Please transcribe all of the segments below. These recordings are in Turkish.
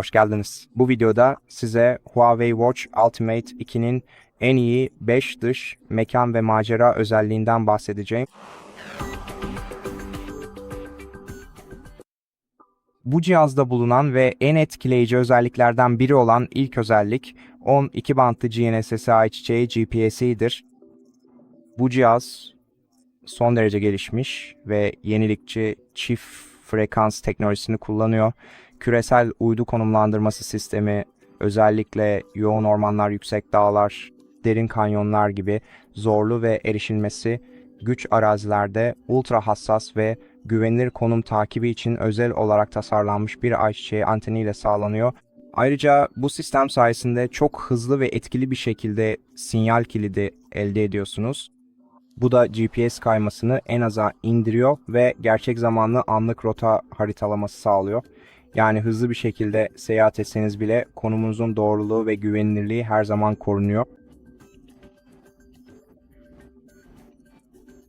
Hoş geldiniz. Bu videoda size Huawei Watch Ultimate 2'nin en iyi 5 dış mekan ve macera özelliğinden bahsedeceğim. Bu cihazda bulunan ve en etkileyici özelliklerden biri olan ilk özellik 12 bantlı GNSS'i ayçiçeği GPS'idir. Bu cihaz son derece gelişmiş ve yenilikçi çift frekans teknolojisini kullanıyor. Küresel uydu konumlandırması sistemi özellikle yoğun ormanlar, yüksek dağlar, derin kanyonlar gibi zorlu ve erişilmesi güç arazilerde ultra hassas ve güvenilir konum takibi için özel olarak tasarlanmış bir ayçiçeği anteniyle sağlanıyor. Ayrıca bu sistem sayesinde çok hızlı ve etkili bir şekilde sinyal kilidi elde ediyorsunuz. Bu da GPS kaymasını en aza indiriyor ve gerçek zamanlı anlık rota haritalaması sağlıyor. Yani hızlı bir şekilde seyahat etseniz bile konumunuzun doğruluğu ve güvenilirliği her zaman korunuyor.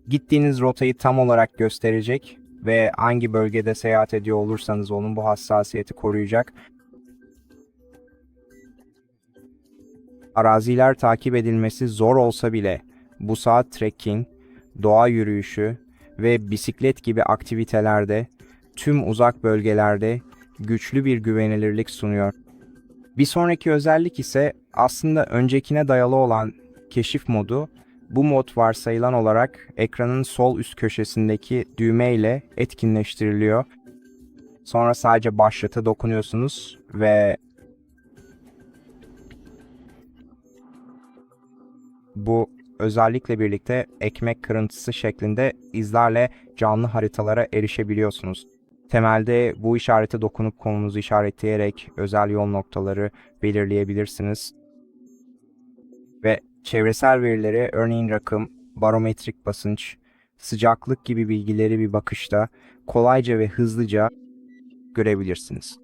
Gittiğiniz rotayı tam olarak gösterecek ve hangi bölgede seyahat ediyor olursanız onun bu hassasiyeti koruyacak. Araziler takip edilmesi zor olsa bile bu saat trekking, doğa yürüyüşü ve bisiklet gibi aktivitelerde tüm uzak bölgelerde güçlü bir güvenilirlik sunuyor. Bir sonraki özellik ise aslında öncekine dayalı olan keşif modu. Bu mod varsayılan olarak ekranın sol üst köşesindeki düğme ile etkinleştiriliyor. Sonra sadece başlata dokunuyorsunuz ve bu özellikle birlikte ekmek kırıntısı şeklinde izlerle canlı haritalara erişebiliyorsunuz. Temelde bu işarete dokunup konunuzu işaretleyerek özel yol noktaları belirleyebilirsiniz. Ve çevresel verileri örneğin rakım, barometrik basınç, sıcaklık gibi bilgileri bir bakışta kolayca ve hızlıca görebilirsiniz.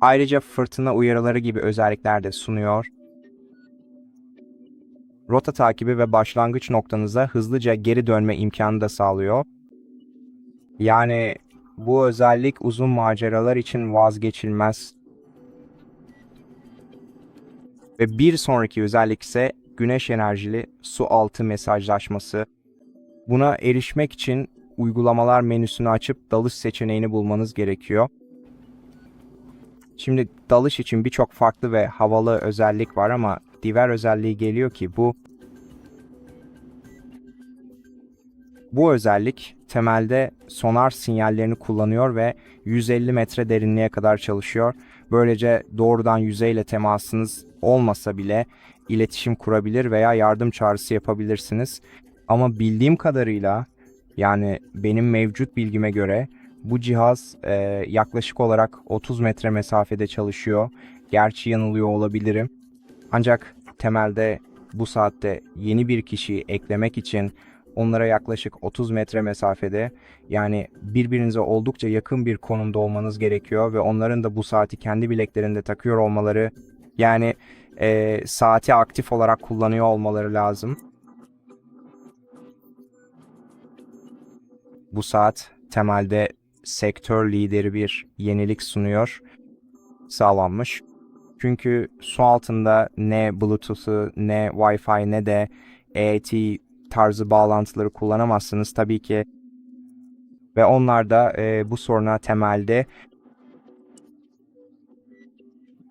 Ayrıca fırtına uyarıları gibi özellikler de sunuyor rota takibi ve başlangıç noktanıza hızlıca geri dönme imkanı da sağlıyor. Yani bu özellik uzun maceralar için vazgeçilmez. Ve bir sonraki özellik ise güneş enerjili su altı mesajlaşması. Buna erişmek için uygulamalar menüsünü açıp dalış seçeneğini bulmanız gerekiyor. Şimdi dalış için birçok farklı ve havalı özellik var ama diver özelliği geliyor ki bu Bu özellik temelde sonar sinyallerini kullanıyor ve 150 metre derinliğe kadar çalışıyor. Böylece doğrudan yüzeyle temasınız olmasa bile iletişim kurabilir veya yardım çağrısı yapabilirsiniz. Ama bildiğim kadarıyla yani benim mevcut bilgime göre bu cihaz e, yaklaşık olarak 30 metre mesafede çalışıyor. Gerçi yanılıyor olabilirim. Ancak temelde bu saatte yeni bir kişiyi eklemek için onlara yaklaşık 30 metre mesafede yani birbirinize oldukça yakın bir konumda olmanız gerekiyor ve onların da bu saati kendi bileklerinde takıyor olmaları yani e, saati aktif olarak kullanıyor olmaları lazım. Bu saat temelde sektör lideri bir yenilik sunuyor. Sağlanmış. Çünkü su altında ne Bluetooth'u ne Wi-Fi ne de ET tarzı bağlantıları kullanamazsınız tabii ki. Ve onlar da e, bu soruna temelde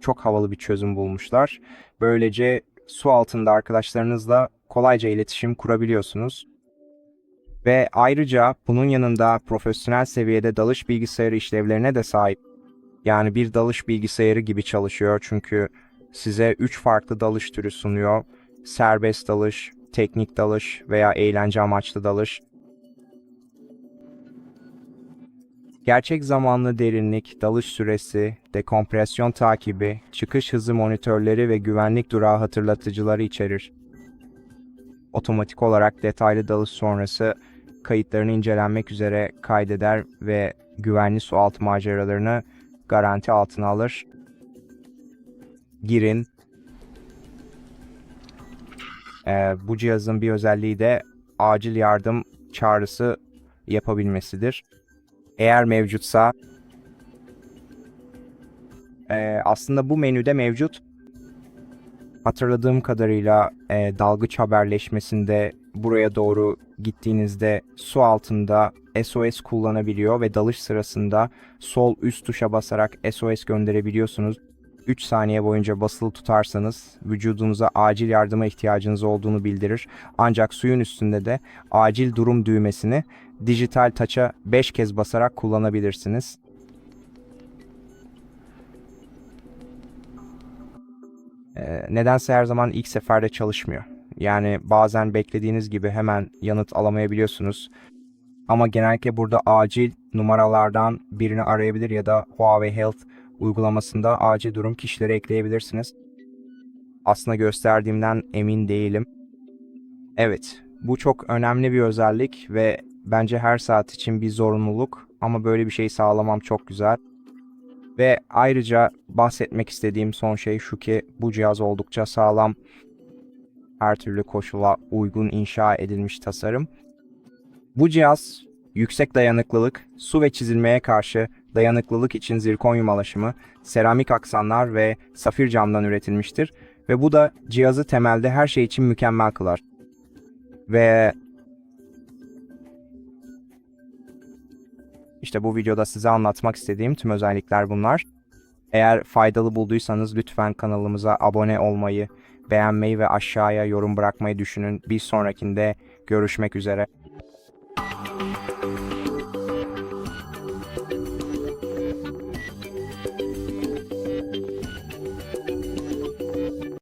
çok havalı bir çözüm bulmuşlar. Böylece su altında arkadaşlarınızla kolayca iletişim kurabiliyorsunuz. Ve ayrıca bunun yanında profesyonel seviyede dalış bilgisayarı işlevlerine de sahip. Yani bir dalış bilgisayarı gibi çalışıyor çünkü size 3 farklı dalış türü sunuyor. Serbest dalış, teknik dalış veya eğlence amaçlı dalış. Gerçek zamanlı derinlik, dalış süresi, dekompresyon takibi, çıkış hızı monitörleri ve güvenlik durağı hatırlatıcıları içerir. Otomatik olarak detaylı dalış sonrası kayıtlarını incelenmek üzere kaydeder ve güvenli su altı maceralarını garanti altına alır. Girin, ee, bu cihazın bir özelliği de acil yardım çağrısı yapabilmesidir. Eğer mevcutsa Ee, aslında bu menüde mevcut. Hatırladığım kadarıyla e, dalgıç haberleşmesinde buraya doğru gittiğinizde su altında SOS kullanabiliyor ve dalış sırasında sol üst tuşa basarak SOS gönderebiliyorsunuz. 3 saniye boyunca basılı tutarsanız vücudunuza acil yardıma ihtiyacınız olduğunu bildirir. Ancak suyun üstünde de acil durum düğmesini dijital taça 5 kez basarak kullanabilirsiniz. Ee, nedense her zaman ilk seferde çalışmıyor. Yani bazen beklediğiniz gibi hemen yanıt alamayabiliyorsunuz. Ama genellikle burada acil numaralardan birini arayabilir ya da Huawei Health uygulamasında acil durum kişileri ekleyebilirsiniz. Aslında gösterdiğimden emin değilim. Evet, bu çok önemli bir özellik ve bence her saat için bir zorunluluk ama böyle bir şey sağlamam çok güzel. Ve ayrıca bahsetmek istediğim son şey şu ki bu cihaz oldukça sağlam. Her türlü koşula uygun inşa edilmiş tasarım. Bu cihaz yüksek dayanıklılık, su ve çizilmeye karşı dayanıklılık için zirkonyum alaşımı, seramik aksanlar ve safir camdan üretilmiştir ve bu da cihazı temelde her şey için mükemmel kılar. Ve işte bu videoda size anlatmak istediğim tüm özellikler bunlar. Eğer faydalı bulduysanız lütfen kanalımıza abone olmayı, beğenmeyi ve aşağıya yorum bırakmayı düşünün. Bir sonrakinde görüşmek üzere.